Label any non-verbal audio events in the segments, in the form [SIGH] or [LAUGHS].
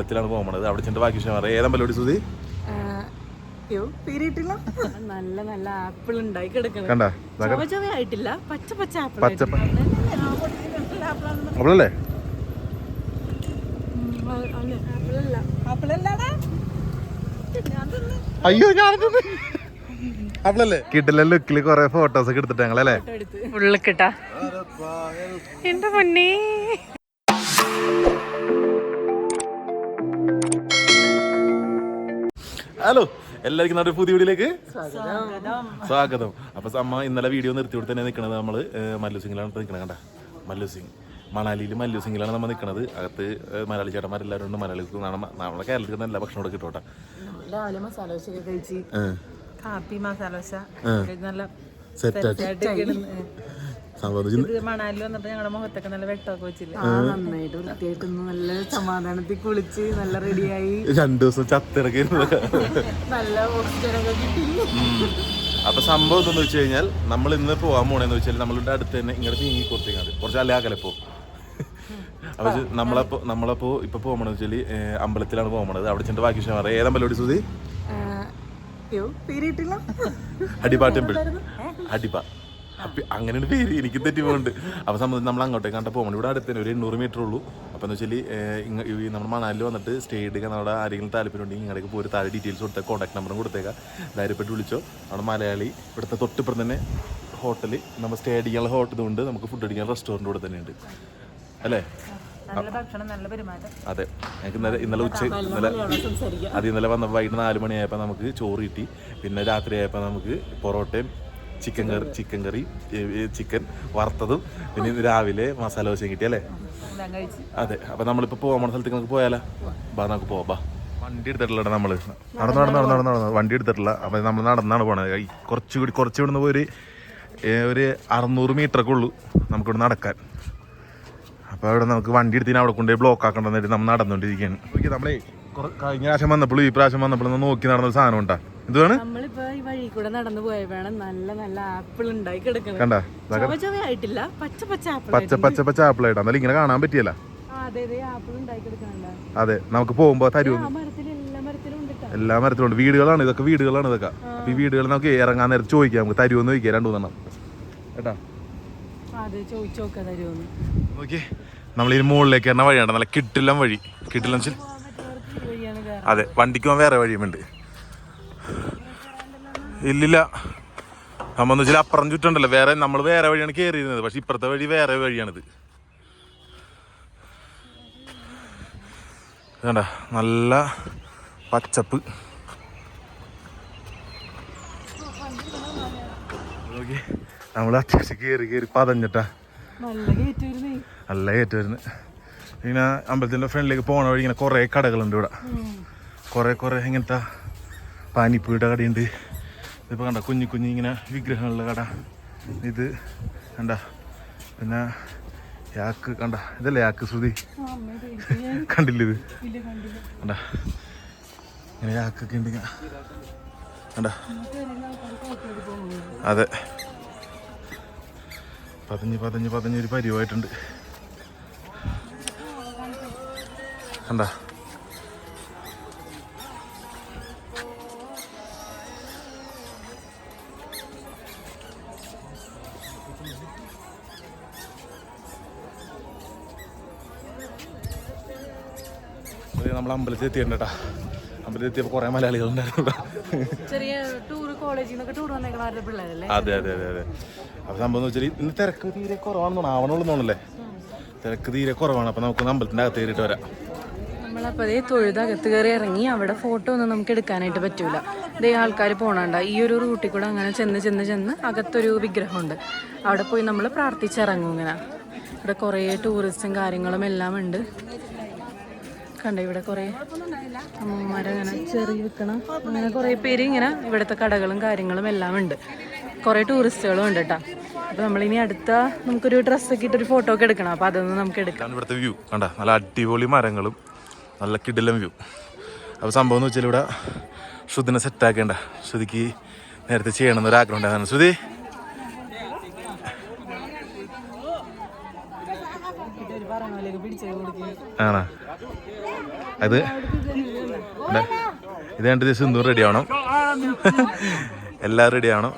അമ്പലത്തിലാണ് പോകുന്നത്. അവിടെ ചെന്ന് ബാക്കി വിഷയം പറയാം. ഏതമ്പലോടി സുധി അയ്യോ നല്ല നല്ല ആപ്പിൾ ഉണ്ടായി കിടക്കണം. പച്ച പച്ച ആപ്പിൾ ആപ്പിളല്ല? ആപ്പിളല്ലാടാ അയ്യോ ഞാൻ അവളല്ലേ കിട്ടില്ല ലുക്കിൽ കൊറേ ഫോട്ടോസ് ഒക്കെ എടുത്തിട്ട് ഞങ്ങളല്ലേ? എന്റെ പൊന്നേ. ഹലോ എല്ലാവർക്കും നമ്മുടെ പുതിയ വീഡിയോയിലേക്ക് സ്വാഗതം. അപ്പൊ അമ്മ ഇന്നലെ വീഡിയോ നിർത്തി കൊടുത്ത് തന്നെ നിൽക്കുന്നത് നമ്മൾ മല്ലു സിംഗിലാണ് നിൽക്കണത് കണ്ട? മല്ലു സിംഗ്. മണാലിയിൽ മല്ലു സിംഗിലാണ് നമ്മൾ നിൽക്കുന്നത് അകത്ത് മലയാളി ചേട്ടന്മാരെല്ലാവരും ഉണ്ട്. മലയാളി നമ്മളെ നമ്മുടെ കേരളത്തിൽ നിന്ന് എല്ലാ ഭക്ഷണം കൂടെ കിട്ടോട്ടെ കാപ്പി മസാല ദോശ നല്ല സെറ്റ് മണാലിൽ വന്നിട്ട് ഞങ്ങളുടെ മുഖത്തൊക്കെ നല്ല വെട്ടമൊക്കെ വെച്ചില്ല? നന്നായിട്ട് വൃത്തിയായിട്ട് നല്ല സമാധാനത്തിൽ കുളിച്ച് നല്ല റെഡിയായി. രണ്ടു ദിവസം ചത്തിറക്കി നല്ല ഓക്സിജനൊക്കെ കിട്ടി. അപ്പൊ സംഭവം എന്താന്ന് വെച്ച് കഴിഞ്ഞാൽ നമ്മൾ ഇന്ന് പോകാൻ പോണെന്ന് വെച്ചാൽ നമ്മളുടെ അടുത്ത് തന്നെ ഇങ്ങോട്ട് നീങ്ങി കൊടുത്തേക്കാണ് കുറച്ച് അല്ലാകലപ്പോ അപ്പൊ നമ്മളപ്പോ നമ്മളപ്പോ ഇപ്പൊ പോകണെന്ന് വെച്ചാൽ അമ്പലത്തിലാണ് പോകണത് അവിടെ ചെന്ന് ബാക്കി വിഷയം പറയാം ഏതമ്പലോടി സുധി? അടിബാ ടെമ്പിൾ. അടിബ അപ്പൊ അങ്ങനെ ഒരു പേര് എനിക്ക് തെറ്റി പോകുന്നുണ്ട് അപ്പൊ സംബന്ധിച്ച് നമ്മൾ അങ്ങോട്ടേക്ക് കണ്ട പോകണം ഇവിടെ അടുത്ത് തന്നെ ഒരു എണ്ണൂറ് മീറ്റർ ഉള്ളൂ. അപ്പൊ എന്ന് വെച്ചാൽ ഈ നമ്മൾ മണാലിൽ വന്നിട്ട് സ്റ്റേ എടുക്കാൻ നമ്മുടെ ആരെങ്കിലും താല്പര്യം ഉണ്ടെങ്കിൽ ഇങ്ങോട്ടേക്ക് പോയി താഴെ ഡീറ്റെയിൽസ് കൊടുത്തേക്ക് കോൺടാക്ട് നമ്പറും കൊടുത്തേക്കാം. ധൈര്യപ്പെട്ട് വിളിച്ചോ? നമ്മുടെ മലയാളി ഇവിടുത്തെ തൊട്ടിപ്പുറം തന്നെ ഹോട്ടൽ നമ്മൾ സ്റ്റേ അടിക്കാനുള്ള ഹോട്ടൽ ഉണ്ട്. നമുക്ക് ഫുഡ് അടിക്കാനുള്ള റെസ്റ്റോറന്റ് ഇവിടെ തന്നെയുണ്ട് അല്ലേ? നല്ല ഭക്ഷണം നല്ല പെരുമാറ്റം. അതെ. ഞങ്ങൾക്ക് ഇന്നലെ ഇന്നലെ ഉച്ച ഇന്നലെ സംസാരിക്കാം. അത് ഇന്നലെ വന്ന വൈകിട്ട് നാല് മണിയായപ്പോൾ നമുക്ക് ചോറ് കിട്ടി. പിന്നെ രാത്രി ആയപ്പോൾ നമുക്ക് പൊറോട്ടയും chicken curry chicken curry chicken വറുത്തതും പിന്നെ ഇന്ന് രാവിലെ മസാല ദോശയും കിട്ടി അല്ലേ? അതെ അപ്പൊ നമ്മളിപ്പോ പോകാൻ പോണ സ്ഥലത്തേക്ക് നമുക്ക് പോയാലോ? ബാ നമുക്ക് പോവാ ബാ. വണ്ടി എടുത്തിട്ടില്ല നമ്മൾ. നടന്ന് നടന്ന് നടന്ന് നടന്ന് നടന്ന്. വണ്ടി എടുത്തിട്ടില്ല. അപ്പൊ നമ്മൾ നടന്നാണ് പോണത്. കുറച്ചു കുറച്ചുകൂടി കുറച്ച് ഇവിടുന്ന് പോയി ഒരു അറുന്നൂറ് മീറ്റർ ഒക്കെ ഉള്ളൂ നമുക്കിവിടെ നടക്കാൻ. അപ്പൊ അവിടെ നമുക്ക് വണ്ടി എടുത്തിന് അവിടെ കൊണ്ടുപോയി ബ്ലോക്ക് ആക്കണ്ടെന്നിട്ട് നമ്മൾ നടന്നുകൊണ്ടിരിക്കുകയാണ്. നമ്മളെ കഴിഞ്ഞ പ്രാവശ്യം വന്നപ്പോഴും ഈ പ്രാവശ്യം വന്നപ്പോഴും നോക്കി നടന്ന സാധനം ഉണ്ടാ? എന്താണ് നമ്മളിപ്പോ ഈ വഴി കൂടെ നടന്നു പോയപ്പോഴാണ് നല്ല നല്ല ആപ്പിൾ ഉണ്ടായി കിടക്കുന്നത് കണ്ട? പച്ച പച്ച ആപ്പിൾ പച്ച പച്ച പച്ച ആപ്പിളായിട്ട് എന്നാലും ഇങ്ങനെ കാണാൻ പറ്റിയല്ല. അതെ ആപ്പിൾ നമുക്ക് പോകുമ്പോ മരത്തിൽ എല്ലാ മരത്തിലും ഉണ്ട് വീടുകളാണ് ഇതൊക്കെ വീടുകളാണ് ഇതൊക്കെ. അപ്പൊ ഈ വീടുകൾ നമുക്ക് ഇറങ്ങാൻ നേരത്ത് ചോദിക്കാം. നമുക്ക് തരുമെന്ന് ചോദിക്കാം. രണ്ടു മൂന്നെണ്ണം കേട്ടാ അതെ ചോദിച്ചു നോക്കാ തരുമോന്ന് നോക്കി. നമ്മൾ ഈ മുകളിലേക്ക് തന്നെ വഴിയാണ്. നല്ല കിട്ടില്ലം വഴി. കിട്ടില്ല വെച്ചാൽ. അതെ വണ്ടിക്ക് പോകാൻ വേറെ വഴിയുമുണ്ട്. ഇല്ലില്ല. നമ്മന്ന് വെച്ചാൽ അപ്പുറം ചുറ്റുണ്ടല്ലോ. വേറെ നമ്മൾ വേറെ വഴിയാണ് കയറിയിരുന്നത് പക്ഷെ ഇപ്പുറത്തെ വഴി വേറെ വഴിയാണിത്. വേണ്ട നല്ല പച്ചപ്പ്. നോക്കി. നമ്മൾ അത്യാവശ്യം കയറി കയറി പതഞ്ഞിട്ടാ. നല്ല കയറ്റി വരുന്നത് ഇങ്ങനെ അമ്പലത്തിന്റെ ഫ്രണ്ടിലേക്ക് പോണ വഴി ഇങ്ങനെ കുറേ കടകളുണ്ട് ഇവിടെ. കുറേ കുറേ ഇങ്ങനത്തെ പാനിപ്പൂയുടെ കടയുണ്ട്. ഇതിപ്പോൾ കണ്ട കുഞ്ഞു കുഞ്ഞു ഇങ്ങനെ വിഗ്രഹങ്ങളുള്ള കട. ഇത് കണ്ട പിന്നെ യാക്ക് കണ്ട ഇതല്ലേ യാക്ക് ശ്രുതി? കണ്ടില്ല ഇത്? കണ്ട ഇങ്ങനെ യാക്കൊക്കെ ഉണ്ട് കണ്ട? അതെ. പതിഞ്ഞ് പതിഞ്ഞ് പതിഞ്ഞൊരു പരിവായിട്ടുണ്ട്. കണ്ട? നമ്മൾ അമ്പലത്തിൽ എത്തിയിട്ടുണ്ടാ അമ്പലത്തിൽ എത്തിയപ്പോൾ കുറേ മലയാളികളുണ്ടായിരുന്നു. ചെറിയ ടൂർ കോളേജിൽ നിന്നൊക്കെ ടൂർ വന്നേക്കണ ആരുടെ പിള്ളേരല്ലേ? അതെ അതെ അതെ അതെ. അപ്പോൾ സംഭവം എന്ന് വെച്ചാൽ ഇന്ന് തിരക്ക് തീരെ കുറവാണെന്ന് തോന്നുന്നു. ആവണുള്ളൂ തോന്നല്ലേ തിരക്ക് തീരെ കുറവാണ്. അപ്പോൾ നമുക്ക് അമ്പലത്തിന്റെ അകത്ത് കയറിയിട്ട് വരാം. നമ്മളപ്പോൾ അതേ തൊഴുതകത്ത് കയറി ഇറങ്ങി. അവിടെ ഫോട്ടോ ഒന്നും നമുക്ക് എടുക്കാനായിട്ട് പറ്റൂല. ഇതേ ആൾക്കാർ പോണണ്ട. ഈ ഒരു റൂട്ടിൽ കൂടെ അങ്ങനെ ചെന്ന് ചെന്ന് ചെന്ന് അകത്തൊരു വിഗ്രഹമുണ്ട്. അവിടെ പോയി നമ്മൾ പ്രാർത്ഥിച്ചിറങ്ങും ഇങ്ങനെ. ഇവിടെ കുറേ ടൂറിസ്റ്റും കാര്യങ്ങളും എല്ലാം ഉണ്ട് കണ്ട ഇവിടെ കുറേ അമ്മമാരങ്ങനെ ചെറിയ വിൽക്കണം അങ്ങനെ കുറേ പേര് ഇങ്ങനെ ഇവിടുത്തെ കടകളും കാര്യങ്ങളും എല്ലാം ഉണ്ട്. കുറേ ടൂറിസ്റ്റുകളും ഉണ്ട് കേട്ടോ അപ്പോൾ നമ്മളിനി അടുത്ത നമുക്കൊരു ഡ്രസ്സൊക്കെ ഇട്ടൊരു ഫോട്ടോ ഒക്കെ എടുക്കണം. അപ്പോൾ അതൊന്നും നമുക്ക് എടുക്കാം. ഇവിടുത്തെ വ്യൂ കണ്ട? നല്ല അടിപൊളി മരങ്ങളും നല്ല കിടിലം വ്യൂ അപ്പോൾ സംഭവം എന്ന് വെച്ചാൽ ഇവിടെ ശ്രുതിനെ സെറ്റാക്കേണ്ട ശ്രുതിക്ക് നേരത്തെ ചെയ്യണമെന്നൊരു ആഗ്രഹം ഉണ്ടായിരുന്നു. ശ്രുതി? ആണോ? അത്? ഇത്. രണ്ട് ദിവസം ഇന്നും റെഡി ആവണം. എല്ലാവരും റെഡി ആവണം.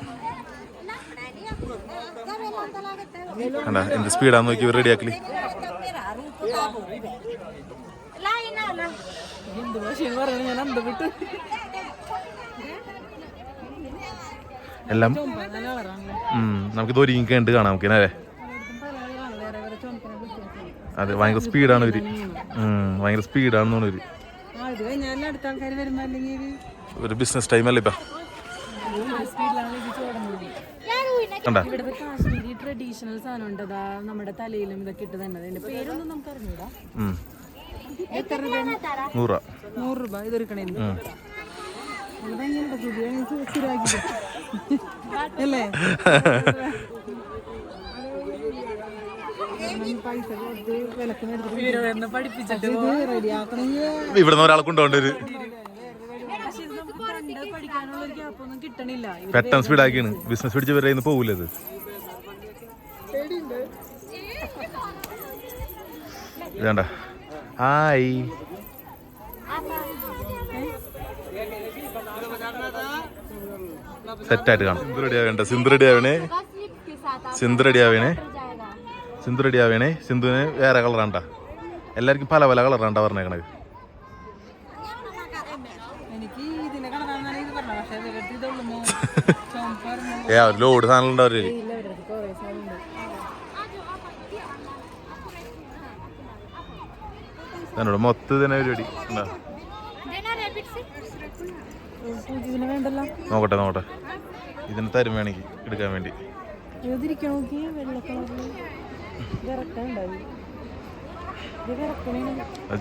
കണ്ട? എന്ത് സ്പീഡാന്ന് നോക്കി റെഡി അന്തപ്പെട്ട് എല്ലാം നമുക്ക് നമുക്കിത് ഒരുങ്ങി കണ്ട് കാണാം. നമുക്ക് അല്ലേ വേറെ വേറെ ചുമപ്പിനെ വ്യത്യാസം അതെ ഭയങ്കര സ്പീഡാണ് ഇവർ. ഉം, ഭയങ്കര സ്പീഡാണെന്ന് തോന്നുന്നു ഇവർ. ഒരു ബിസിനസ് ടൈം അല്ലേ ഇപ്പൊ? കണ്ട? കാശ്മീരി ട്രഡീഷണൽ സാധനം നമ്മുടെ തലയിലും ഇതൊക്കെ ഇട്ട് തന്നെ. അതിന്റെ പേരൊന്നും നമുക്ക് അറിഞ്ഞൂടാ. ഉം. എത്ര രൂപ? നൂറ് രൂപ. അല്ലേ [LAUGHS] പഠിപ്പിച്ചിട്ട് റെഡിയാക്കണമെങ്കിൽ ഇവിടെ നിന്ന് ഒരാളെ കൊണ്ടുപോകേണ്ടി വരും പക്ഷെ ഇത് നമുക്ക് കണ്ട് പഠിക്കാനുള്ള ഒരു ഗ്യാപ്പൊന്നും ഒരാളെ ഇവർ പെട്ടെന്ന് സ്പീഡാക്കിയാണ് ബിസിനസ് പിടിച്ച് വരെ ഇന്ന് പോകൂല ഇത് വേണ്ട ഹായ്. സെറ്റായിട്ട് കാണാം. സിന്ധു റെഡി ആവേണ്ട സിന്ധു റെഡി ആവണേ. സിന്ധു റെഡി ആവേണേ. സിന്ധു റെഡി ആവേണേ. സിന്ധുവിന് വേറെ കളറാണ്ട എല്ലാവർക്കും പല പല കളറാണ്ട പറഞ്ഞേക്കണത്. ഏ ലോഡ് [LAUGHS] സാധനം അവർ എന്നോട് മൊത്തം തന്നെ പരിപാടി നോക്കട്ടെ നോക്കട്ടെ. ഇതിന് തരും വേണമെങ്കിൽ എടുക്കാൻ വേണ്ടി.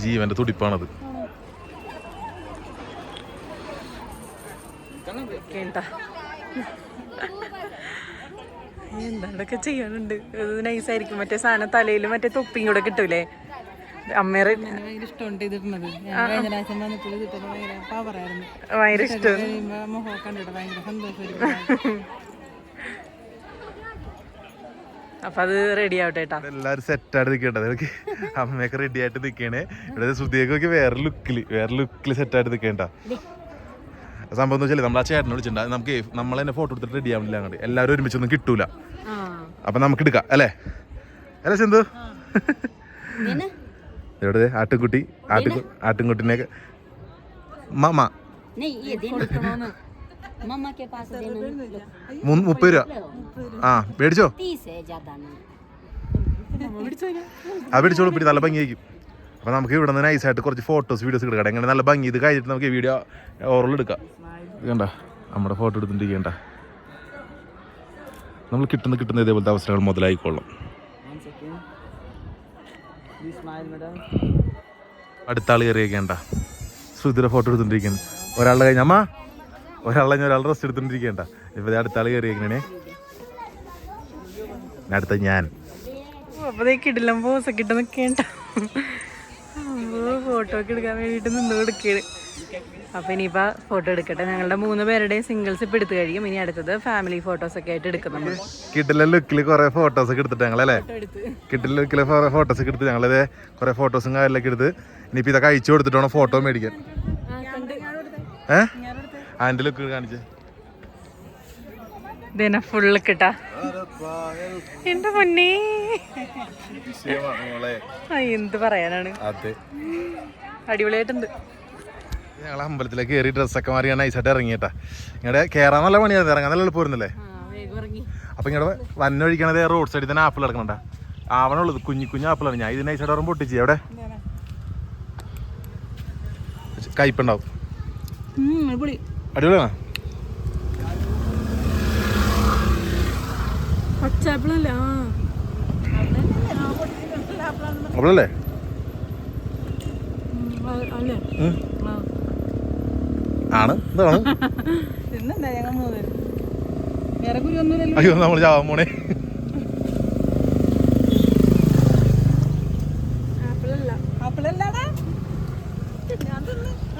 ജീവന്റെ തുടിപ്പാണത്. എന്താണ്ടൊക്കെ ചെയ്യാനുണ്ട്? ഇത് നൈസായിരിക്കും മറ്റേ സാധനം തലയിൽ മറ്റേ തൊപ്പിയും കൂടെ കിട്ടൂലേ? അമ്മേറെ ഭയങ്കര ഇഷ്ടമുണ്ട് ഇതിടുന്നത് ഭയങ്കര ഇഷ്ടം. ഭയങ്കര സന്തോഷം അപ്പൊ അത് റെഡി ആവട്ടെ എല്ലാരും സെറ്റായിട്ട് നിൽക്കേണ്ടത് അതൊക്കെ അമ്മയൊക്കെ റെഡി ആയിട്ട് നിൽക്കണേ ഇവിടെ ശ്രുതിയൊക്കെ വേറെ ലുക്കിൽ വേറെ ലുക്കിൽ സെറ്റായിട്ട് നിൽക്കേണ്ട സംഭവം എന്ന് വെച്ചാൽ നമ്മൾ ആ ചേട്ടനെ വിളിച്ചിട്ടുണ്ട്? നമുക്ക് നമ്മൾ തന്നെ ഫോട്ടോ എടുത്തിട്ട് റെഡി ആവില്ല അങ്ങോട്ട് എല്ലാവരും ഒരുമിച്ചൊന്നും കിട്ടൂല. അപ്പൊ നമുക്ക് എടുക്കാം അല്ലേ? അല്ലേ ചെന്തു എവിടെ ആട്ടുംകുട്ടി ആട്ടും ആട്ടുംകുട്ടിനെ മമ്മ മുപ്പത് രൂപ. ആ മേടിച്ചോ ആ മേടിച്ചോളൂ പിന്നെ നല്ല ഭംഗിയായിരിക്കും. അപ്പോൾ നമുക്ക് ഇവിടെ നിന്ന് നൈസായിട്ട് കുറച്ച് ഫോട്ടോസ് വീഡിയോസ് എടുക്കാം. എങ്ങനെ നല്ല ഭംഗി ഇത് കഴിഞ്ഞിട്ട് നമുക്ക് വീഡിയോ ഓറൽ എടുക്കാം. കണ്ട നമ്മുടെ ഫോട്ടോ എടുത്തിട്ടിരിക്കണ്ട നമ്മൾ കിട്ടുന്ന കിട്ടുന്ന ഇതേപോലത്തെ അവസരങ്ങൾ മുതലായിക്കൊള്ളാം. അടുത്താൾ കയറിയേക്കേണ്ട സുധിര ഫോട്ടോ എടുത്തിട്ടിരിക്കുന്നു ഒരാളുടെ കഴിഞ്ഞ അമ്മ ഒരാളെ ഞാൻ ഒരാൾ റെസ്റ്റ് എടുത്തോണ്ടിരിക്കണ്ട ഇപ്പൊ അടുത്ത ആൾ കയറിയേക്കണേ അടുത്ത ഞാൻ. അപ്പൊ കിടിലം പോസൊക്കെ ഇട്ട് ഫോട്ടോ ഒക്കെ എടുക്കാൻ വേണ്ടിട്ട് നിന്ന് കൊടുക്കുകയാണ് അപ്പൊ ഇനിയിപ്പോ ഫോട്ടോ എടുക്കട്ടെ. ഞങ്ങളുടെ മൂന്ന് പേരുടെയും സിംഗിൾസ് ഇപ്പൊ എടുത്തു കഴിയും. ഇനി അടുത്തത് ഫാമിലി ഫോട്ടോസ് ഒക്കെ ആയിട്ട് എടുക്കും കിട്ടില്ല ലുക്കിൽ കുറെ ഫോട്ടോസ് ഒക്കെ എടുത്തിട്ട് ഞങ്ങളല്ലേ? എടുത്ത്. കിട്ടില്ല ലുക്കിലെ ഫോട്ടോസ് ഒക്കെ എടുത്ത് ഞങ്ങളത് കുറെ ഫോട്ടോസും കാര്യങ്ങളൊക്കെ എടുത്ത്. ഇനിയിപ്പോ ഇതൊക്കെ അയച്ചു കൊടുത്തിട്ടാണ് ഫോട്ടോ മേടിക്കാൻ. ഏഹ് ആന്റെ ലുക്ക് കാണിച്ചേ. ഇതന്നെ ഫുള്ള് കിട്ടാ എന്റെ പൊന്നേ? എന്ത് പറയാനാണ്? അതെ. അടിപൊളിയായിട്ടുണ്ട്. ഞങ്ങൾ അമ്പലത്തിലേക്ക് കയറി ഡ്രസ്സൊക്കെ മാറി നൈസായിട്ട് ഇറങ്ങിയിട്ടാ. ഇങ്ങടെ കയറാൻ നല്ല പണിയായിരുന്നു ഇറങ്ങാൻ നല്ല എളുപ്പമായിരുന്നല്ലേ? അപ്പൊ ഇങ്ങടെ വന്ന ഒഴിക്കണത് റോഡ് സൈഡിൽ തന്നെ ആപ്പിൾ കിടക്കണണ്ട. ആവണുള്ളത് കുഞ്ഞു കുഞ്ഞു ആപ്പിളാണ്. ഞാൻ ഇത് നൈസായിട്ട് ഓർമ്മ പൊട്ടിച്ചു എവിടെ? കയ്പുണ്ടാവും. അടിപൊളിയാണോ? ഉം. ആണ്. എന്താണ് അയ്യോ നമ്മൾ ചാവാൻ പോണേ.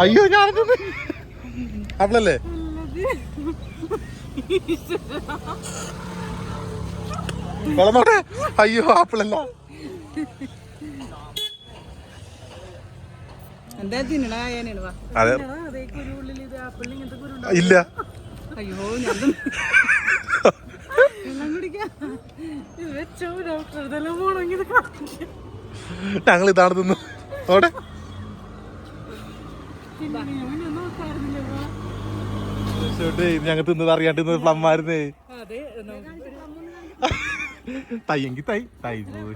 അയ്യോ ഞാൻ ആപ്പിളല്ലേ വെള്ളം അയ്യോ ആപ്പിളല്ല. അതെ. ഇല്ല. അയ്യോ. ഞങ്ങൾ ഇതാണ് തിന്നു. അവിടെ പിന്നെ ഞാൻ നോക്കാറുന്നില്ല വാ. ഞങ്ങൾ തിന്നത് അറിയാണ്ട് തിന്നത് പ്ലമ്മായിരുന്നേ. തയ്യെങ്കി തൈ തൈ. പോയി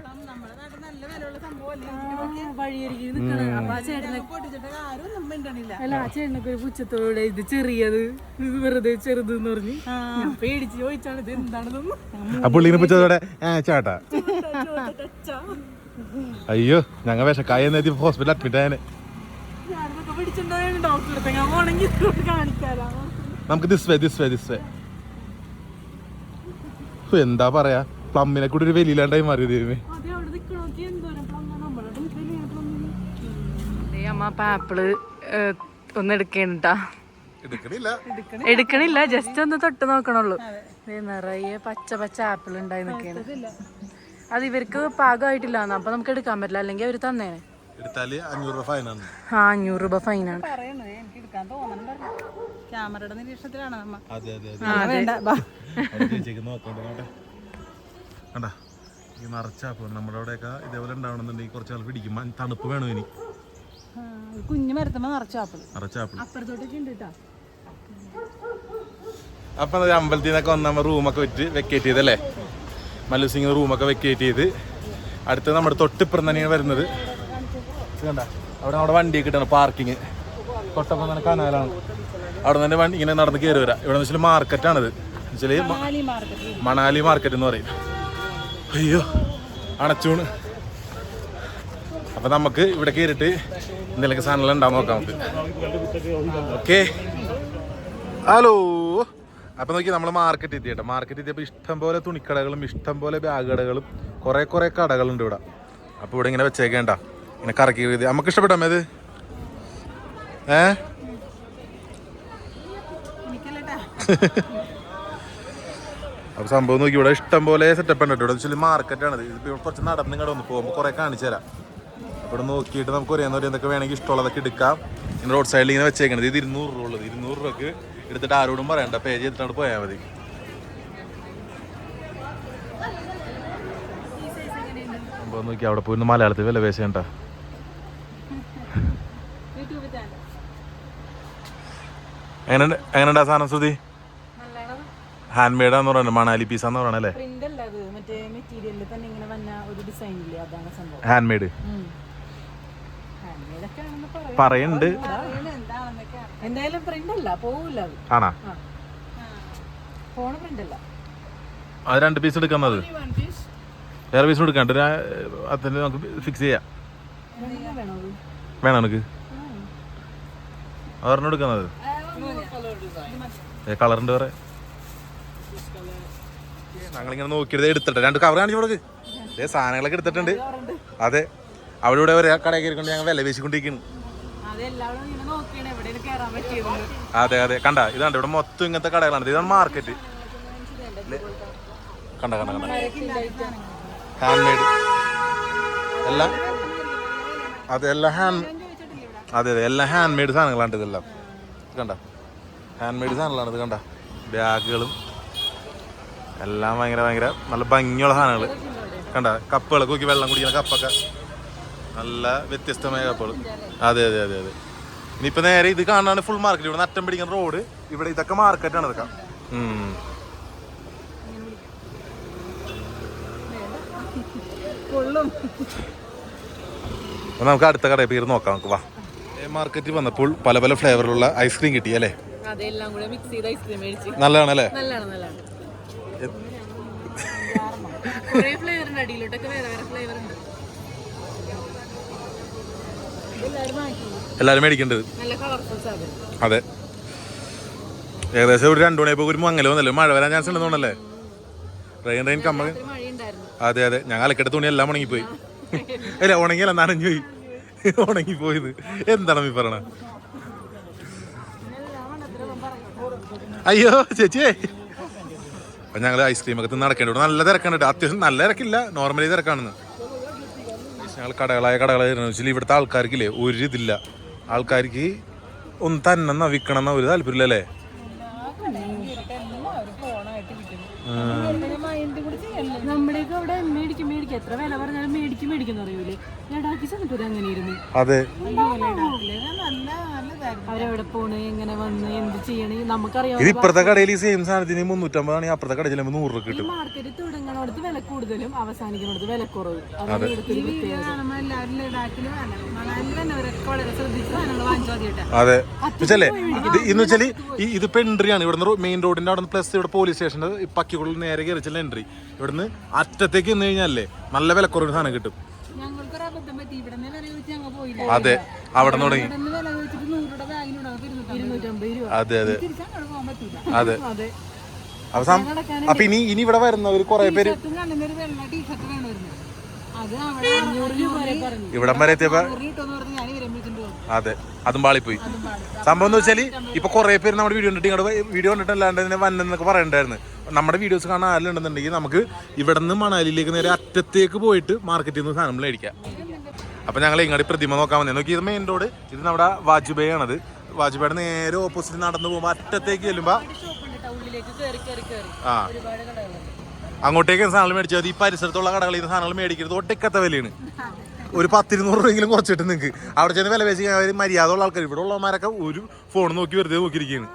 ഒരു ഇത് ചെറിയത് ഇത് വെറുതെ ചെറുത് എന്ന് പറഞ്ഞ് ഞാൻ പേടിച്ച് ചോദിച്ചാണ് ഇത് എന്താണെന്നൊന്നും. പുള്ളിനെ ചേട്ടാ. അയ്യോ ഞങ്ങൾ വിഷക്കായ ഹോസ്പിറ്റലിൽ ഹോസ്പിറ്റൽ അഡ്മിറ്റ് ആയനെ ഞാനിതൊക്കെ ഡോക്ടർ ഡോക്ടറെ അടുത്ത് ഞാൻ കാണിക്കാലോ. നമുക്ക് this way this way this way എന്താ പറയാ? പ്ലമ്മിനെ കൂടി ഒരു വലിയില്ലാണ്ടായി മാറി ദൈവമേ. അമ്മ ആപ്പിൾ ഒന്ന് എടുക്കണ്ടാ എടുക്കണില്ല. എടുക്കണില്ല. ജസ്റ്റ് ഒന്ന് തൊട്ട് നോക്കണുള്ളൂ. ദേ നിറയെ പച്ച പച്ച ആപ്പിൾ ഉണ്ടായി നിൽക്കുകയാണ് അത് ഇവർക്ക് പാകമായിട്ടില്ല അപ്പൊ നമുക്ക് എടുക്കാൻ പറ്റില്ല. അല്ലെങ്കിൽ അവർ തന്നേനെ. എടുത്താൽ അഞ്ഞൂറ് രൂപ ഫൈനാണ് ആ അഞ്ഞൂറ് രൂപ ഫൈനാണ് പറയണത് എനിക്ക് എടുക്കാൻ ക്യാമറയുടെ നിരീക്ഷണത്തിലാണ് അമ്മ അതെ അതെ ആ, വേണ്ട ബാ. ചേച്ചിക്ക് നോക്കണ്ട കണ്ടാ ഈ നിറച്ചാപ്പ് നമ്മുടെ അവിടെയൊക്കെ ഇതേപോലെ ഉണ്ടാവണമെന്നുണ്ടെങ്കിൽ കുറച്ച് നാൾ പിടിക്കും തണുപ്പ് വേണം ഇനി. കുഞ്ഞു മരത്തുമ്പോ നിറച്ചാപ്പിൾ നിറച്ചാപ്പിൾ അപ്പുറത്തോട്ടൊക്കെ ഉണ്ട് കേട്ടോ അപ്പം അത് അമ്പലത്തിൽ നിന്നൊക്കെ വന്ന് നമ്മൾ റൂമൊക്കെ വെച്ച് വെക്കേറ്റ് ചെയ്തല്ലേ? മല്ലു സിംഗ് റൂമൊക്കെ വെക്കേറ്റ് ചെയ്ത് അടുത്ത നമ്മുടെ തൊട്ടിപ്പുറം തന്നെയാണ് വരുന്നത്. കണ്ട? അവിടെ നമ്മുടെ വണ്ടിയൊക്കെ കിട്ടണം പാർക്കിങ് തൊട്ടപ്പം തന്നെ കനാലാണ്. അവിടെ നിന്ന് വണ്ടി ഇങ്ങനെ നടന്ന് കയറി വരാം. ഇവിടെ വെച്ചാൽ മാർക്കറ്റാണിത് വെച്ചാൽ മണാലി മാർക്കറ്റ് എന്ന് പറയും. അയ്യോ അണച്ചൂണ് അപ്പം നമുക്ക് ഇവിടെ കയറിയിട്ട് എന്തെങ്കിലും സാധനങ്ങൾ ഉണ്ടാവും നോക്കാം നമുക്ക്. ഓക്കെ ഹലോ അപ്പം നോക്കി നമ്മൾ മാർക്കറ്റ് എത്തിയിട്ടോ. മാർക്കറ്റ് എത്തിയപ്പോൾ ഇഷ്ടം പോലെ തുണിക്കടകളും ഇഷ്ടം പോലെ ബാഗ് കടകളും കുറേ കുറേ കടകളുണ്ട് ഇവിടെ. അപ്പോൾ ഇവിടെ ഇങ്ങനെ വെച്ചേക്കേണ്ട ഇങ്ങനെ കറക്കി എഴുതി നമുക്ക് ഇഷ്ടപ്പെട്ടോ അത് ഏ? അപ്പൊ സംഭവം നോക്കി ഇവിടെ ഇഷ്ടം പോലെ സെറ്റപ്പ് ഉണ്ട് ഇവിടെ വെച്ചാൽ മാർക്കറ്റാണ് ഇവിടെ കുറച്ച് നടന്ന് ഇങ്ങോട്ട് വന്ന് പോകുമ്പോൾ കുറെ കാണിച്ചു തരാം. ഇവിടെ നോക്കിയിട്ട് നമുക്ക് ഒരേ ഒരേ എന്തൊക്കെ വേണമെങ്കിൽ ഇഷ്ടമുള്ളതൊക്കെ എടുക്കാം. ഇങ്ങനെ റോഡ് സൈഡിൽ ഇങ്ങനെ വെച്ചേക്കണത്. ഇത് ഇരുന്നൂറ് രൂപ ഉള്ളത്. ഇരുന്നൂറ് രൂപക്ക് എടുത്തിട്ട് ആരോടും പറയണ്ട. പേ ചെയ്തിട്ടാണ് പോയാൽ മതി. സംഭവം നോക്കി അവിടെ പോയി മലയാളത്തിൽ വില പേശ എങ്ങനെയുണ്ട്? എങ്ങനെയുണ്ട് ആ സാധനം ശ്രുതി? ഹാൻഡ് മെയ്ഡാന്ന് പറയുന്നത് മണാലി പീസ് പീസാന്ന് പറയണല്ലേ ഹാൻഡ് മെയ്ഡ് പറയുന്നുണ്ട്. എന്തായാലും പ്രിന്റ് അല്ല പോവില്ല ആണാ? ഫോൺ പ്രിന്റ് അല്ല. അത് രണ്ട് പീസ് എടുക്കുന്നത്? വേറെ പീസ് എടുക്കാണ്ട്. അതിന് നമുക്ക് ഫിക്സ് ചെയ്യാം. വേണോ എനിക്ക് അതൊരെണ്ണം എടുക്കുന്നത്? കളറിന്റെ വേറെ. ഞങ്ങളിങ്ങനെ നോക്കിയത് എടുത്തിട്ട് രണ്ട് കവർ കാണിച്ചു കൊടുക്ക് ഇതേ സാധനങ്ങളൊക്കെ എടുത്തിട്ടുണ്ട്. അതെ. അവിടെ ഇവിടെ ഒരു കടയിൽ കയറിക്കൊണ്ട് ഞങ്ങൾ വില വീശിക്കൊണ്ടിരിക്കുന്നു. അതെ അതെ. കണ്ട ഇതാണ്ട് ഇവിടെ മൊത്തം ഇങ്ങനത്തെ കടകളാണ്. ഇതാണ് മാർക്കറ്റ് കണ്ട കണ്ട കണ്ട. ഹാൻഡ് മെയ്ഡ് എല്ലാം അതെല്ലാം ഹാൻഡ് അതെ അതെ. എല്ലാം ഹാൻഡ് മെയ്ഡ് സാധനങ്ങളാണ് ഇതെല്ലാം. ഇത് കണ്ട? ഹാൻഡ് മെയ്ഡ് സാധനങ്ങളാണ് ഇത് കണ്ട? ബാഗുകളും എല്ലാം ഭയങ്കര ഭയങ്കര നല്ല ഭംഗിയുള്ള സാധനങ്ങൾ കണ്ട? കപ്പുകളൊക്കെ നോക്കി വെള്ളം കുടിക്കുന്ന കപ്പൊക്കെ. നല്ല വ്യത്യസ്തമായ കപ്പുകൾ അതെ അതെ അതെ അതെ. ഇനിയിപ്പോൾ നേരെ ഇത് കാണാണ് ഫുൾ മാർക്കറ്റ് ഇവിടെ നട്ടം പിടിക്കുന്ന റോഡ് ഇവിടെ ഇതൊക്കെ മാർക്കറ്റാണ് ഇതൊക്കെ. ഉം. കൊള്ളും. അപ്പൊ നമുക്ക് അടുത്ത കടയിൽ പേര് നോക്കാം. നമുക്ക് വാ. മാർക്കറ്റിൽ വന്നപ്പോൾ പല പല ഫ്ലേവറിലുള്ള ഐസ്ക്രീം കിട്ടി അല്ലേ? നല്ലതാണ് അല്ലേ എല്ലാരും മേടിക്കേണ്ടത്? അതെ. ഏകദേശം ഒരു രണ്ടു മണിയപ്പോൾ ഒരു മങ്ങൽ വന്നല്ലോ. മഴ വരാൻ ചാൻസ് ഉണ്ടെന്ന് തോന്നല്ലേ റെയിൻ റെയിൻ കമ്മ അതെ അതെ. ഞങ്ങൾ അലക്കെട്ട തുണി എല്ലാം ഉണങ്ങിപ്പോയി. അല്ല ഉണങ്ങിയല്ല നനഞ്ഞു പോയി ഉണങ്ങിപ്പോയത്. എന്താണ് ഈ പറയണ? അയ്യോ ചേച്ചിയേ അപ്പൊ ഞങ്ങൾ ഐസ്ക്രീം ഒക്കെ നടക്കേണ്ടി നല്ല തിരക്കാണ് കേട്ടോ. അത്യാവശ്യം നല്ല തിരക്കില്ല. നോർമലി തിരക്കാണെന്ന്. ഞങ്ങൾ കടകളായ കടകളായിരുന്നു വെച്ചാൽ ഇവിടുത്തെ ആൾക്കാർക്കില്ലേ ഒരു ഇതില്ല. ആൾക്കാർക്ക് ഒന്ന് തന്നെ വിൽക്കണം എന്ന ഒരു താല്പര്യം അല്ലേ? മൈൻഡ് കൂടി ചെയ്യല്ലേ നമ്മുടെയൊക്കെ അവിടെ മേടിക്കും മേടിക്കും. എത്ര വില പറഞ്ഞാലും മേടിക്കും മേടിക്കുന്നു അറിയൂലേ അതെ. നല്ല നല്ലതായിരുന്നു അവരെവിടെ പോണ്? എങ്ങനെ വന്ന്? എന്ത് ചെയ്യണേ? നമുക്കറിയാം ഇത് ഇപ്പുറത്തെ കടയിൽ ഈ സെയിം സാധനത്തിന് മുന്നൂറ്റമ്പതാണ് അപ്പുറത്തെ കടയിൽ നൂറ് രൂപ ഈ കിട്ടും. മാർക്കറ്റ് തുടങ്ങണോടത്ത് വില കൂടുതലും വില കുറവ്. അതെ. വെച്ചല്ലേ ഇത് ഇന്ന് വെച്ചാൽ ഇതിപ്പോ എൻട്രി ആണ്. ഇവിടുന്ന് മെയിൻ റോഡിന്റെ അവിടെ പ്ലസ് ഇവിടെ പോലീസ് സ്റ്റേഷന്റെ പക്കിക്കുള്ളിൽ നേരെ കയറി എൻട്രി ഇവിടുന്ന് അറ്റത്തേക്ക് നിന്ന് കഴിഞ്ഞാലേ നല്ല വിലക്കുറവ് സാധനം കിട്ടും. അതെ അവിടെ തുടങ്ങി. അതെ അതെ. അതെ. അതെ. അവസാനം അപ്പൊ ഇനി ഇനി ഇവിടെ വരുന്നവർ കുറെ പേര് ഇവിടെ വരെ പറഞ്ഞു ഇവിടം വരെ എത്തിയപ്പോ അതെ അതും പാളിപ്പോയി. സംഭവം എന്ന് വെച്ചാൽ ഇപ്പൊ കുറെ പേര് നമ്മുടെ വീഡിയോ കണ്ടിട്ട് ഇങ്ങോട്ട് വീഡിയോ കണ്ടിട്ടല്ലാണ്ട് ഇതിനെ വന്നെന്നൊക്കെ പറയണ്ടായിരുന്നു. നമ്മുടെ വീഡിയോസ് കാണാൻ ആരുണ്ടെന്നുണ്ടെങ്കിൽ നമുക്ക് ഇവിടെ നിന്ന് മണാലിയിലേക്ക് നേരെ അറ്റത്തേക്ക് പോയിട്ട് മാർക്കറ്റിൽ നിന്ന് സാധനം മേടിക്കാം. അപ്പൊ ഞങ്ങൾ ഇങ്ങോട്ട് പ്രതിമ നോക്കാൻ വന്നേ. നോക്കി ഇത് മെയിൻ റോഡ് ഇത് നമ്മുടെ വാജുബേ ആണത് വാജുബയുടെ നേരെ ഓപ്പോസിറ്റ് നടന്നു പോകുമ്പോൾ അറ്റത്തേക്ക് ചെല്ലുമ്പോ ഷോപ്പ് ഉണ്ട് ട്ടോ, ഉള്ളിലേക്ക് കയറി കയറി കയറി ആ. അങ്ങോട്ടേക്ക് സാധനങ്ങൾ മേടിച്ചാൽ മതി. ഈ പരിസരത്തുള്ള കടകളിൽ നിന്ന് സാധനങ്ങൾ മേടിക്കരുത്. ഒട്ടിക്കത്ത വിലയാണ്. ഒരു പത്തിരുന്നൂറ് രൂപയെങ്കിലും കുറച്ചിട്ട് നിങ്ങൾക്ക് അവിടെ ചെന്ന് വില വെച്ച് അവർ മര്യാദ ഉള്ള ആൾക്കാർ ഇവിടെ ഉള്ളവന്മാരൊക്കെ ഒരു ഫോൺ നോക്കി വെറുതെ നോക്കിയിരിക്കുകയാണ്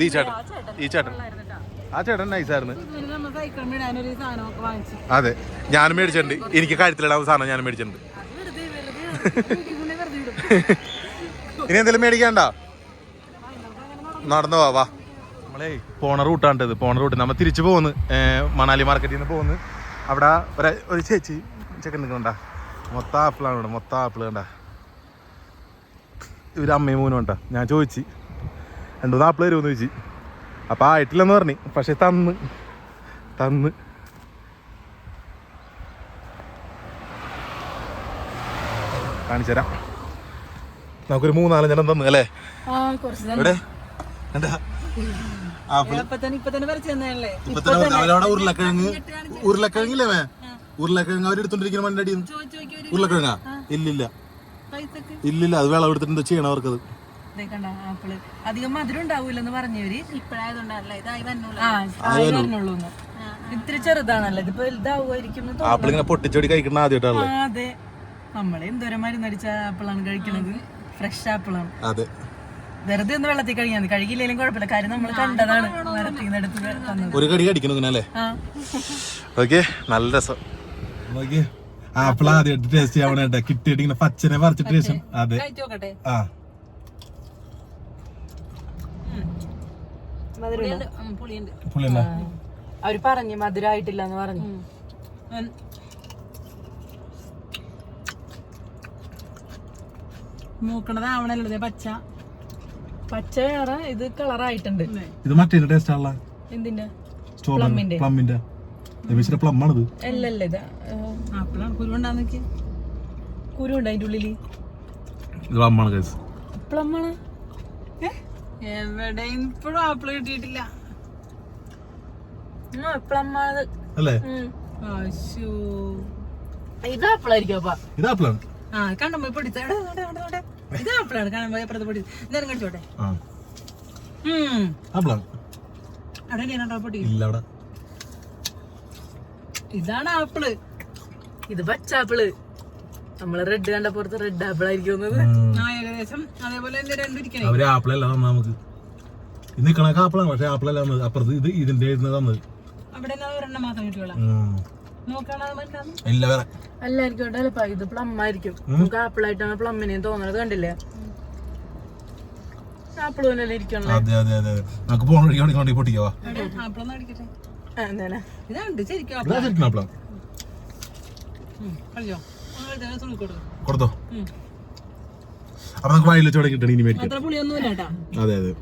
ഈ ചേട്ടൻ. ഈ ചേട്ടൻ. ആ ചേട്ടൻ നൈസായിരുന്നു അതെ ഞാനും മേടിച്ചിട്ടുണ്ട്. എനിക്ക് കാര്യത്തിലുള്ള സാധനം ഞാൻ മേടിച്ചിട്ടുണ്ട്. ഇനി എന്തെങ്കിലും മേടിക്കണ്ട നടന്നു പോവാ വാ. നമ്മളേ പോണ റൂട്ടാണ്ടത് പോണ റൂട്ട്. നമ്മൾ തിരിച്ചു പോകുന്നു മണാലി മാർക്കറ്റിൽ നിന്ന് പോകുന്നു അവിടെ ഒരു ഒരു ചേച്ചി ചെക്കൻ നിൽക്കണ്ട മൊത്തം ആപ്പിളാണ് ഇവിടെ മൊത്തം ആപ്പിൾ കണ്ട. ഇവർ അമ്മയും മൂന്നും കണ്ട. ഞാൻ ചോദിച്ചു രണ്ടു മൂന്ന് ആപ്പിൾ തരുമെന്ന് ചോദിച്ചു. അപ്പം ആയിട്ടില്ലെന്ന് പറഞ്ഞു. പക്ഷെ തന്ന്. തന്ന്. കാണിച്ചു തരാം. നമുക്കൊരു മൂന്നാൽ ജനം തന്നു അല്ലേ? ഇവിടെ എന്താ? ഉരുളക്കിഴങ്ങ് ഉരുളക്കിഴങ്ങില്ലേ മേ ഉരുളക്കിഴങ്ങ് അവരെടുത്തോണ്ടിരിക്കുന്ന ഒരു ഉരുളക്കിഴങ്ങാ? ഇല്ലില്ല. ഇല്ലില്ല അത് വേള എടുത്തിട്ട് ചെയ്യണം അവർക്കത്. ദേ കണ്ട ആപ്പിൾ അധികം മധുരം ഉണ്ടാവൂലെന്ന് പറഞ്ഞവര് ഇപ്പഴായതുകൊണ്ടല്ല ഇതായി വരണുള്ളൂ ഇത്തിരി ചെറുതാണല്ലോ. ഇതിപ്പോ വലുതാവുമായിരിക്കും ആപ്പിൾ ഇങ്ങനെ പൊട്ടിച്ചോടി കഴിക്കുന്ന ആദ്യമായിട്ടാണ് അതെ. നമ്മളെ എന്തോരം മരുന്നടിച്ച ആപ്പിളാണ് കഴിക്കണത്? ഫ്രഷ് ആപ്പിളാണ്. അതെ. വെറുതെ ഒന്ന് വെള്ളത്തിൽ മതി. കഴുകിയില്ലെങ്കിലും കുഴപ്പമില്ല. കാര്യം നമ്മൾ കണ്ടതാണ് മരത്തിൽ നിന്ന് എടുത്ത് ഒരു കടി കടിക്കണം അല്ലേ? ഓക്കെ നല്ല രസം. നോക്കിയേ ആപ്പിൾ ആദ്യമായിട്ട് ടേസ്റ്റ് ചെയ്യാൻ വേണ്ടി കിട്ടിയിട്ട് ഇങ്ങനെ പച്ചനെ പറിച്ചിട്ട് ശേഷം അതെ. കഴിച്ചു നോക്കട്ടെ. ആ. പുളിയുണ്ട്. എന്താ അവർ പറഞ്ഞു മധുരമായിട്ടില്ല എന്ന് പറഞ്ഞു മൂക്കണതാവണല്ലോ പച്ച. പച്ച വേറെ ഇത് കളറായിട്ടുണ്ട്. ഇത് മറ്റേ ടേസ്റ്റ് ആണല്ലോ. എന്തിന്റെ? പ്ലമ്മിന്റെ. പ്ലമ്മിന്റെ. പ്ലം ആണിത്. അല്ലല്ല ഇത് ആപ്പിളാണ്. നോക്കി കുരു ഉണ്ട് അതിന്റെ ഉള്ളിൽ? ഇത് പ്ലം ആണ് പ്ലം ആണ്? എവിടെ ഇപ്പോഴും ആപ്പിൾ കിട്ടിയിട്ടില്ല. അല്ലേ? ഇത് ആപ്പിളായിരിക്കും അപ്പ. ഇത് ആപ്പിളാണ് ആ പൊടിച്ച ഇത് ആപ്പിളാണ് പൊടി. നേരം കടിച്ചോട്ടെ. ആപ്പിളാണ്. അവിടെ ഞാനാ പൊടി? ഇല്ല അവിടെ. ഇതാണ് ആപ്പിൾ. ഇത് പച്ചാപ്പിൾ. നമ്മൾ റെഡ് കണ്ട പുറത്ത് റെഡ് ആപ്പിൾ ആയിരിക്കും ഏകദേശം അതേപോലെ തന്നെ അവർ ആപ്പിളല്ല നമുക്ക്. ആപ്പിളാണ് പക്ഷെ ആപ്പിളല്ല അപ്പുറത്ത് ഇത് ഇതിന്റെ തന്നത്. അവിടെ ഒരെണ്ണം മാത്രം ഇത് പ്ലം ആയിരിക്കും. നമുക്ക് ആപ്പിൾ ആയിട്ടാണ് പ്ലമ്മിനെയും തോന്നുന്നത് കണ്ടില്ലേ? ആപ്പിൾ ഇരിക്കണല്ലേ അതെ അതെ അതെ. നമുക്ക് പോണ പൊട്ടിക്കവാ കൊടുത്തോ? അപ്പൊ നമുക്ക് വയലിൽ ചോടെ കിട്ടണം ഇനി മേടിക്കാം. അതെ അതെ.